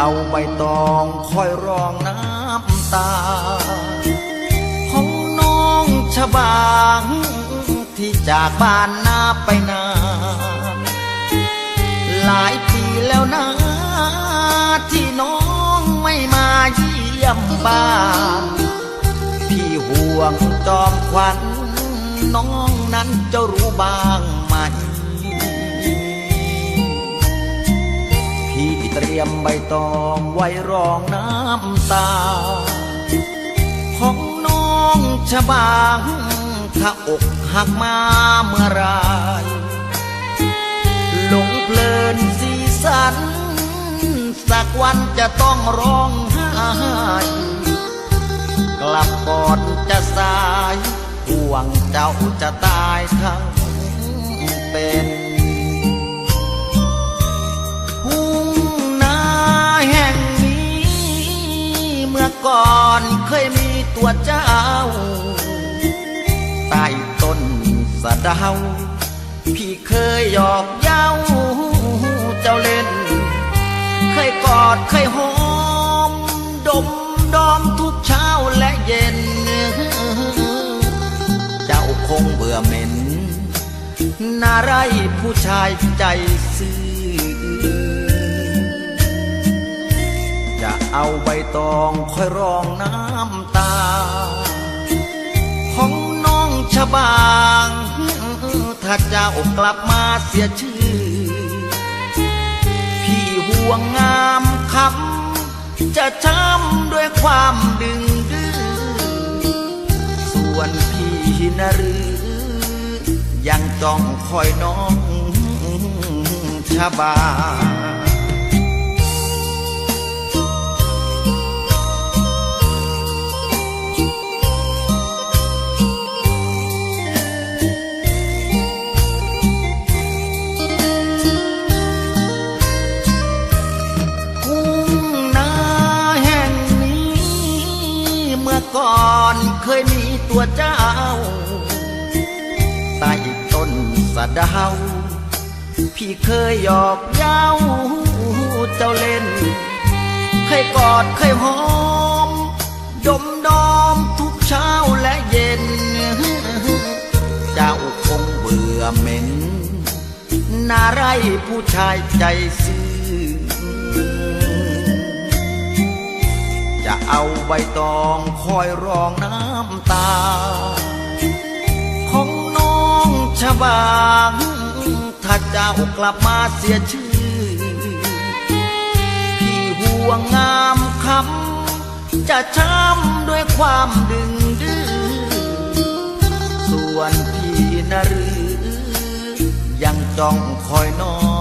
เอาใบตองคอยรองน้ำตา ของน้องชบางที่จากบ้านนาไปนานหลายปีแล้วนะที่น้องไม่มาเยี่ยมบ้านพี่ห่วงจอมขวัญน้องนั้นจะรู้บ้าง ตรียมใบตองไว้รองน้ำตา ของน้องชะบาง ถ้าอกหักมาเมื่อไรหลงเพลินสีสัน สักวันจะต้องร้องไห้กลับก่อนจะสายห่วงเจ้าจะตายทั้งเป็น ตัวเจ้า ใต้ต้นสะเดาพี่เคยหยอกเย้าเจ้าเล่น เคยกอดเคยหอม ดมดอมทุกเช้าและเย็น เจ้าคงเบื่อเหม็นน่าไรผู้ชายใจซื่อ จะเอาใบตองคอยรองน้ำตา ของน้องชบางถ้าเจ้ากลับมาเสียชื่อ พี่ห่วงงามคำจะช้ำด้วยความดึงดื้อส่วนพี่นะหรือยังจ้องคอยน้องชบาทุ่ เคยมีตัวเจ้าใต้ต้นสะดาวพี่เคยหยอกเย้าเจ้าเล่น เคยกอดเคยหอม ดมดอมทุกเช้าและเย็น เจ้าคงเบื่อเหม็นน่าไรผู้ชายใจซื่อ เอาใบตองคอยรองน้ำตา ของน้องชบางถ้าเจ้ากลับมาเสียชื่อ พี่ห่วงงามคำจะช้ำด้วยความดึงดื้อส่วนพี่นรือยังจ้องคอยน้อง